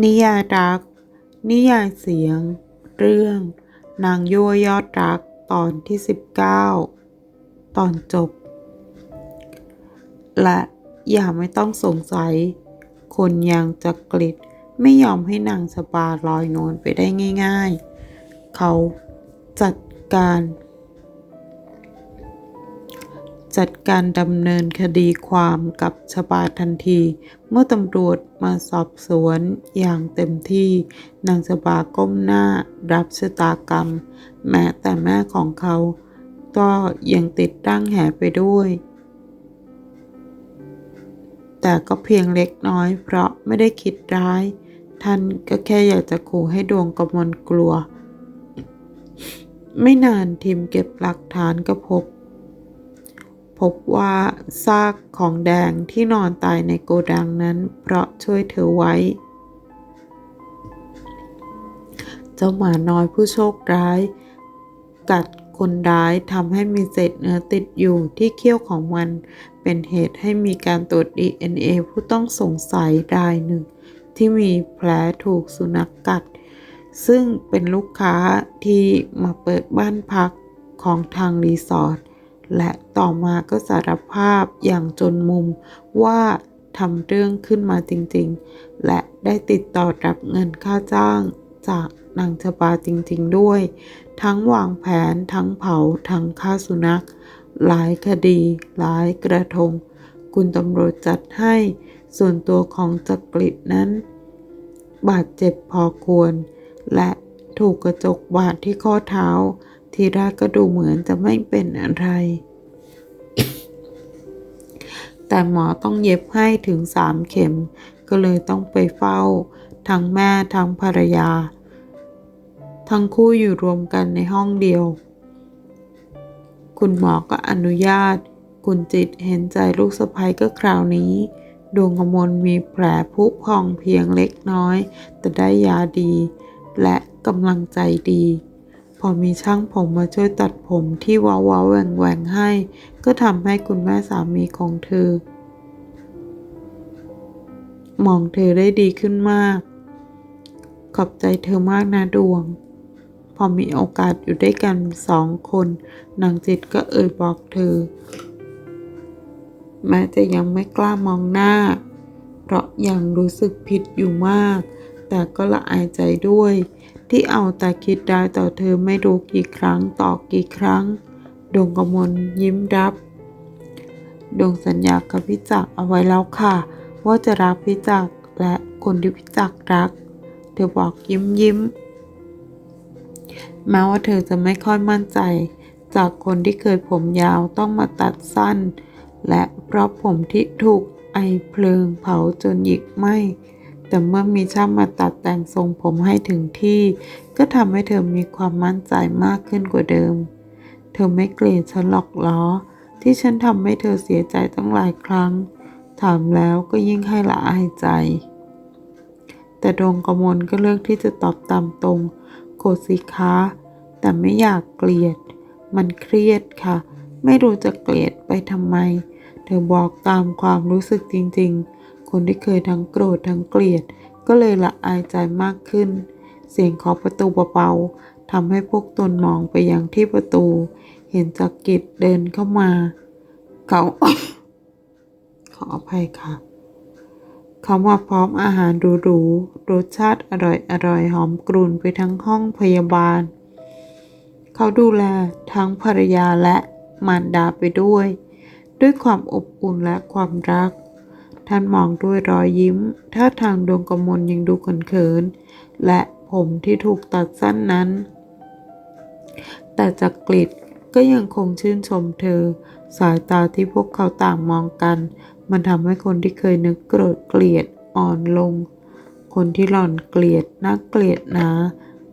นิยายรัก นิยายเสียง เรื่อง นางยั่วยอดรักตอนที่ 19 ตอนจบ และอย่าไม่ต้องสงสัย คนย่างจักริดไม่ยอมให้นางสบาลอยนวลไปได้ง่าย ๆ เขาจัดการ จัดการดำเนินคดีความกับชบาทันที เมื่อตำรวจมาสอบสวนอย่างเต็มที่ นางชบาก้มหน้ารับชะตากรรม แม้แต่แม่ของเขา ก็ยังติดตั้งแหไปด้วย แต่ก็เพียงเล็กน้อยเพราะไม่ได้คิดร้าย ท่านก็แค่อยากจะขู่ให้ดวงกำมลกลัว ไม่นานทีมเก็บหลักฐานก็พบ พบว่าซากของแดงที่นอนตายในโกดังนั้น เพราะช่วยเธอไว้ เจ้าหมาน้อยผู้โชคร้าย กัดคนร้ายทำให้มีเศษเนื้อติดอยู่ที่เขี้ยวของมัน เป็นเหตุให้มีการตรวจ DNA ผู้ต้องสงสัยรายหนึ่ง ที่มีแผลถูกสุนัขกกัด ซึ่งเป็นลูกค้าที่มาเปิดบ้านพักของทางรีสอร์ท และต่อมาก็สารภาพอย่างจนมุมว่าทำเรื่องขึ้นมาจริงๆ และได้ติดต่อรับเงินค่าจ้างจากนางชบาจริงๆด้วย ทั้งวางแผนทั้งเผา ทั้งฆ่าสุนัข หลายคดี หลายกระทง คุณตำรวจจัดให้ส่วนตัวของจักริดนั้น บาดเจ็บพอควร และถูกกระจกบาดที่ข้อเท้า ทีแรกก็ดูเหมือนจะไม่เป็นอะไร แต่หมอต้องเย็บให้ถึงสามเข็ม ก็เลยต้องไปเฝ้า ทั้งแม่ทั้งภรรยา ทั้งคู่อยู่รวมกันในห้องเดียว คุณหมอก็อนุญาต คุณจิตเห็นใจลูกสะใภ้ก็คราวนี้ดวงกมลมีแผลผุพองเพียงเล็กน้อย แต่ได้ยาดี และกำลังใจดี พอมีช่างผมมาช่วยตัดผมที่ว้าวๆแหว่งแหวงให้ ก็ทำให้คุณแม่สามีของเธอ มองเธอได้ดีขึ้นมาก ขอบใจเธอมากนะดวง พอมีโอกาสอยู่ด้วยกันสองคนนางจิตก็เอ่ยบอกเธอ แม้จะยังไม่กล้ามองหน้า เพราะยังรู้สึกผิดอยู่มาก แต่ก็ละอายใจด้วย ที่เอาแต่คิดได้ต่อเธอไม่รู้กี่ครั้งต่อกี่ครั้ง ดวงกมลยิ้มรับ ดวงสัญญากับพิจักเอาไว้แล้วค่ะ ว่าจะรักพิจักและคนที่พิจักรรัก เธอบอกยิ้มยิ้มแม้ว่าเธอจะไม่ค่อยมั่นใจ จากคนที่เคยผมยาวต้องมาตัดสั้น และเพราะผมที่ถูกไอเพลิงเผาจนหยิกไหม แต่เมื่อมีช่างมาตัดแต่งทรงผมให้ถึงที่ ก็ทำให้เธอมีความมั่นใจมากขึ้นกว่าเดิม เธอไม่เกลียดฉันหรอกล้อ ที่ฉันทำให้เธอเสียใจตั้งหลายครั้ง ถามแล้วก็ยิ่งให้ละอายใจ แต่ดวงกมลก็เลือกที่จะตอบตามตรงโกรธสิคะแต่ไม่อยากเกลียด มันเครียดค่ะ ไม่รู้จะเกลียดไปทำไม เธอบอกตามความรู้สึกจริงๆ คนที่เคยทั้งโกรธทั้งเกลียด ก็เลยละอายใจมากขึ้น เสียงเคาะประตูเบาๆทำให้พวกตนมองไปยังที่ประตู เห็นจักกิจเดินเข้ามา เขาขออภัยค่ะเขามาพร้อมอาหารหรูๆรสชาติอร่อยๆหอมกรุ่นไปทั้งห้องพยาบาล เขาดูแลทั้งภรรยาและมารดาไปด้วย ด้วยความอบอุ่นและความรัก ท่านมองด้วยรอยยิ้ม ท่าทางดวงกมลยังดูเขินๆ และผมที่ถูกตัดสั้นนั้น แต่จักริดก็ยังคงชื่นชมเธอ สายตาที่พวกเขาต่างมองกัน มันทำให้คนที่เคยนึกโกรธเกลียดอ่อนลง คนที่หล่อนเกลียดน่าเกลียดหนา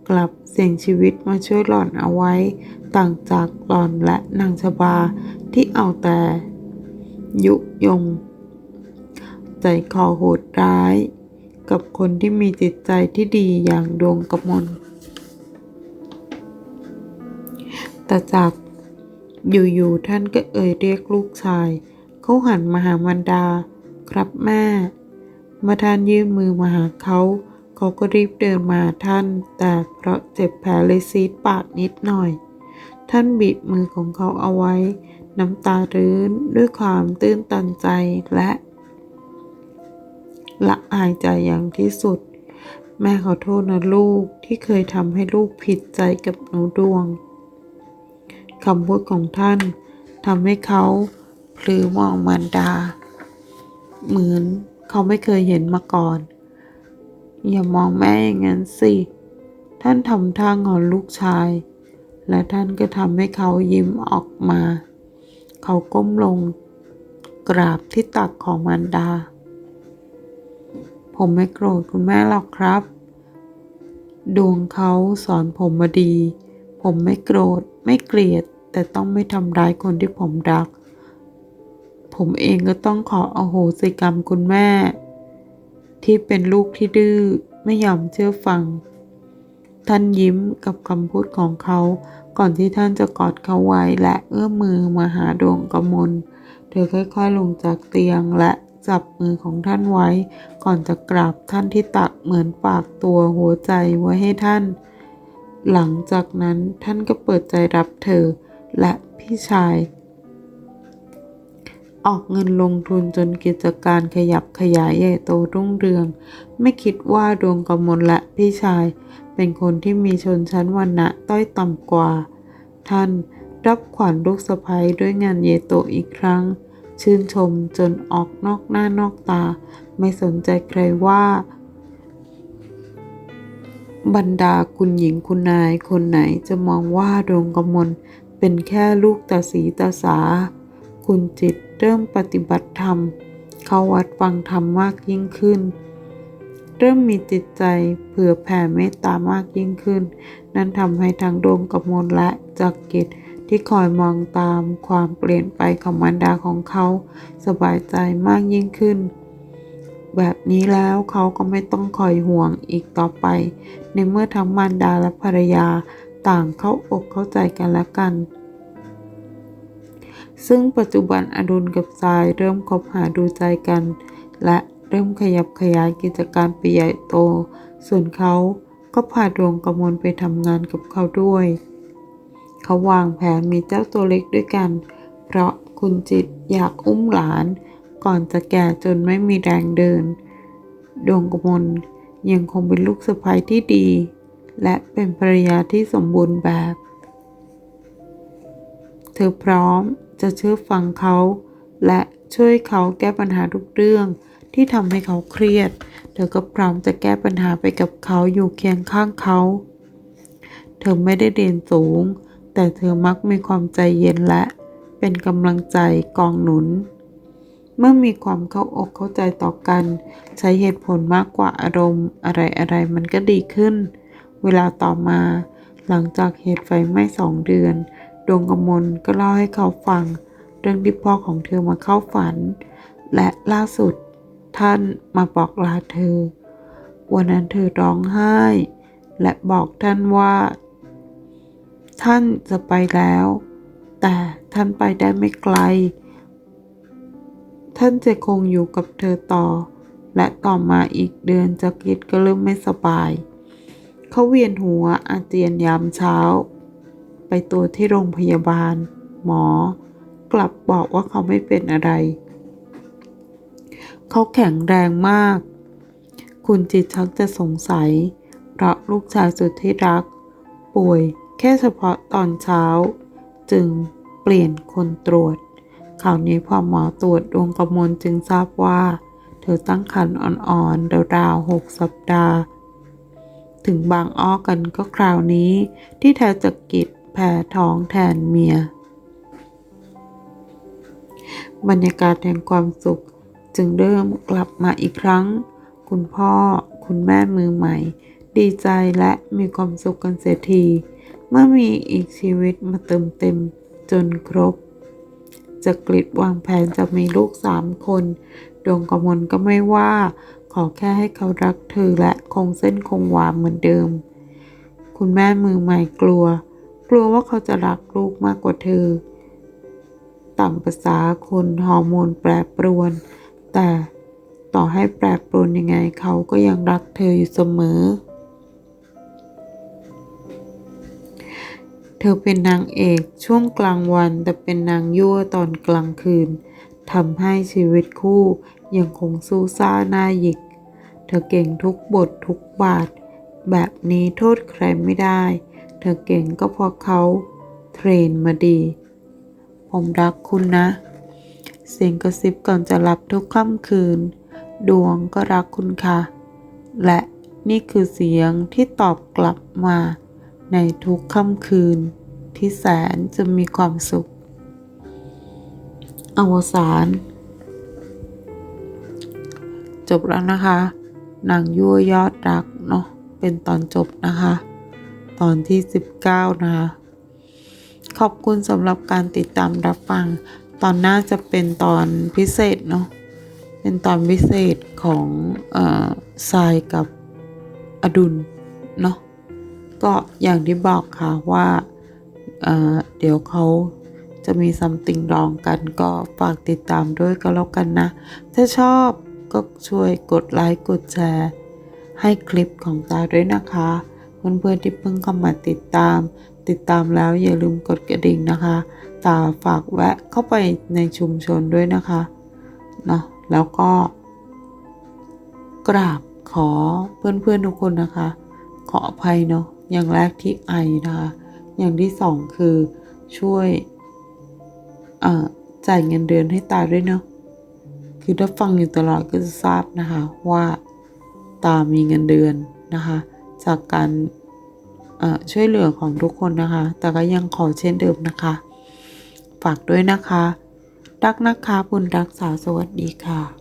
กลับเสี่ยงชีวิตมาช่วยหล่อนเอาไว้ ต่างจากหล่อนและนางชบาที่เอาแต่ ยุยง ใจคอโหดร้าย กับคนที่มีจิตใจที่ดีอย่างดวงกมลแต่จากอยู่ๆท่านก็เอ่ยเรียกลูกชาย เขาหันมาหามันดา ครับแม่มื่อท่านยื่นมือมาหาเขาเขาก็รีบเดินมาท่าน แต่เพราะเจ็บแผลเลยซีดปากนิดหน่อย ท่านบีบมือของเขาเอาไว้ น้ำตารื้นด้วยความตื้นตันใจและ ละอายใจอย่างที่สุด แม่ขอโทษนะลูกที่เคยทำให้ลูกผิดใจกับหนูดวงคำพูดของท่านทำให้เขาพลือมองมารดา เหมือนเขาไม่เคยเห็นมาก่อน อย่ามองแม่อย่างนั้นสิ ท่านทำท่างอนลูกชาย และท่านก็ทำให้เขายิ้มออกมา เขาก้มลงกราบที่ตักของมารดา ผมไม่โกรธคุณแม่หรอกครับ ดวงเขาสอนผมมาดี ผมไม่โกรธไม่เกลียด แต่ต้องไม่ทำร้ายคนที่ผมรัก ผมเองก็ต้องขออโหสิกรรมคุณแม่ ที่เป็นลูกที่ดื้อไม่ยอมเชื่อฟัง ท่านยิ้มกับคำพูดของเขา ก่อนที่ท่านจะกอดเขาไว้และเอื้อมมือมาหาดวงกมลเธอค่อยๆลงจากเตียงและ จับมือของท่านไว้ ก่อนจะกราบท่านที่ตักเหมือนฝากตัวหัวใจไว้ให้ท่าน หลังจากนั้นท่านก็เปิดใจรับเธอและพี่ชาย ออกเงินลงทุนจนกิจการขยับขยายใหญ่โตรุ่งเรือง ไม่คิดว่าดวงกมลและพี่ชาย เป็นคนที่มีชนชั้นวรรณะต้อยต่ำกว่า ท่านรับขวัญลูกสะใภ้ด้วยงานเยโตอีกครั้ง ชื่นชมจนออกนอกหน้านอกตา ไม่สนใจใครว่า บรรดาคุณหญิงคุณนายคนไหนจะมองว่าดวงกมลเป็นแค่ลูกตาสีตาสา คุณจิตเริ่มปฏิบัติธรรม เข้าวัดฟังธรรมมากยิ่งขึ้น เริ่มมีจิตใจเผื่อแผ่เมตตามากยิ่งขึ้น นั่นทำให้ทั้งดวงกมลและจักรกิจ ที่คอยมองตามความเปลี่ยนไปของมารดาของเขาสบายใจมากยิ่งขึ้น แบบนี้แล้วเขาก็ไม่ต้องคอยห่วงอีกต่อไป ในเมื่อทั้งมารดาและภรรยาต่างเข้าอกเข้าใจกันและกัน ซึ่งปัจจุบันอดุลกับทรายเริ่มคบหาดูใจกัน และเริ่มขยับขยายกิจการไปใหญ่โต ส่วนเขาก็พาดวงกระมวลไปทำงานกับเขาด้วย เขาวางแผนมีเจ้าตัวเล็กด้วยกัน เพราะคุณจิตอยากอุ้มหลาน ก่อนจะแก่จนไม่มีแรงเดิน ดวงกมลยังคงเป็นลูกสะใภ้ที่ดี และเป็นภรรยาที่สมบูรณ์แบบ เธอพร้อมจะเชื่อฟังเขา และช่วยเขาแก้ปัญหาทุกเรื่องที่ทำให้เขาเครียด เธอก็พร้อมจะแก้ปัญหาไปกับเขาอยู่เคียงข้างเขา เธอไม่ได้เรียนสูง แต่เธอมักมีความใจเย็นและเป็นกำลังใจกองหนุน เมื่อมีความเข้าอกเข้าใจต่อกัน ใช้เหตุผลมากกว่าอารมณ์ อะไรอะไรๆมันก็ดีขึ้น เวลาต่อมา หลังจากเหตุไฟไหม้สองเดือน ดวงกมลก็เล่าให้เขาฟัง เรื่องที่พ่อของเธอมาเข้าฝัน และล่าสุด ท่านมาบอกลาเธอ วันนั้นเธอร้องไห้ และบอกท่านว่า ท่านจะไปแล้ว แต่ท่านไปได้ไม่ไกล ท่านจะคงอยู่กับเธอต่อ และต่อมาอีกเดือนจักริดก็เริ่มไม่สบาย เขาเวียนหัวอาเจียนยามเช้า ไปตัวจที่โรงพยาบาล หมอ กลับบอกว่าเขาไม่เป็นอะไร เขาแข็งแรงมาก คุณจิตชักจะสงสัย เพราะลูกชายสุดที่รัก ป่วย แค่เฉพาะตอนเช้า จึงเปลี่ยนคนตรวจข่าวนี้พอหมอตรวจดวงกมลจึงทราบว่า เธอตั้งครรภ์อ่อนๆราวๆหกสัปดาห์ ถึงบางอ้อกันก็คราวนี้ที่แท้จักกิจแผ่ท้องแทนเมีย บรรยากาศแห่งความสุขจึงเริ่มกลับมาอีกครั้ง คุณพ่อ คุณแม่มือใหม่ ดีใจและมีความสุขกันเสียที เมื่อมีอีกชีวิตมาเติมเต็มจนครบจะกริดวางแผนจะมีลูกสามคน ดวงกมลก็ไม่ว่า ขอแค่ให้เขารักเธอและคงเส้นคงวาเหมือนเดิม คุณแม่มือใหม่กลัว กลัวว่าเขาจะรักลูกมากกว่าเธอตามภาษาคนฮอร์โมนแปรปรวน แต่ต่อให้แปรปรวนยังไงเขาก็ยังรักเธออยู่เสมอ เธอเป็นนางเอกช่วงกลางวัน แต่เป็นนางยั่วตอนกลางคืนทำให้ชีวิตคู่ยังคงสู้ซ่าหน้าหยิก เธอเก่งทุกบททุกบาท แบบนี้โทษใครไม่ได้ เธอเก่งก็เพราะเขาเทรนมาดี ผมรักคุณนะ เสียงกระซิบก่อนจะหลับทุกค่ำคืน ดวงก็รักคุณค่ะ และนี่คือเสียงที่ตอบกลับมา ในทุกค่ำคืนที่แสนจะมีความสุข อวสานจบแล้วนะคะนังยั่วยอดรักเนาะเป็นตอนจบนะคะ ตอนที่ 19 นะคะ ขอบคุณสำหรับการติดตามรับฟัง ตอนหน้าจะเป็นตอนพิเศษเนาะเป็นตอนพิเศษของอ่อทรายกับอดุลเนาะ ก็อย่างที่บอกค่ะว่าเเดี๋ยวเขาจะมีซัมติงรองกันก็ฝากติดตามด้วยก็แล้วกันนะ ถ้าชอบก็ช่วยกดไลค์กดแชร์ ให้คลิปของตาด้วยนะคะ เพื่อนๆที่เพิ่งเข้ามาติดตาม ติดตามแล้วอย่าลืมกดกระดิ่งนะคะ ตาฝากแวะเข้าไปในชุมชนด้วยนะคะเนาะแล้วก็ กราบขอเพื่อนๆทุกคนนะคะ ขออภัยเนาะ อย่างแรกที่ไอนะคะอย่างที่สองคือช่วยจ่ายเงินเดือนให้ตาด้วยเนาะคือถ้าฟังอยู่ตลอดก็จะทราบนะคะว่าตามีเงินเดือนนะคะ จากการช่วยเหลือของทุกคนนะคะ แต่ก็ยังขอเช่นเดิมนะคะ ฝากด้วยนะคะ รักนะคะบุญรักษาสวัสดีค่ะ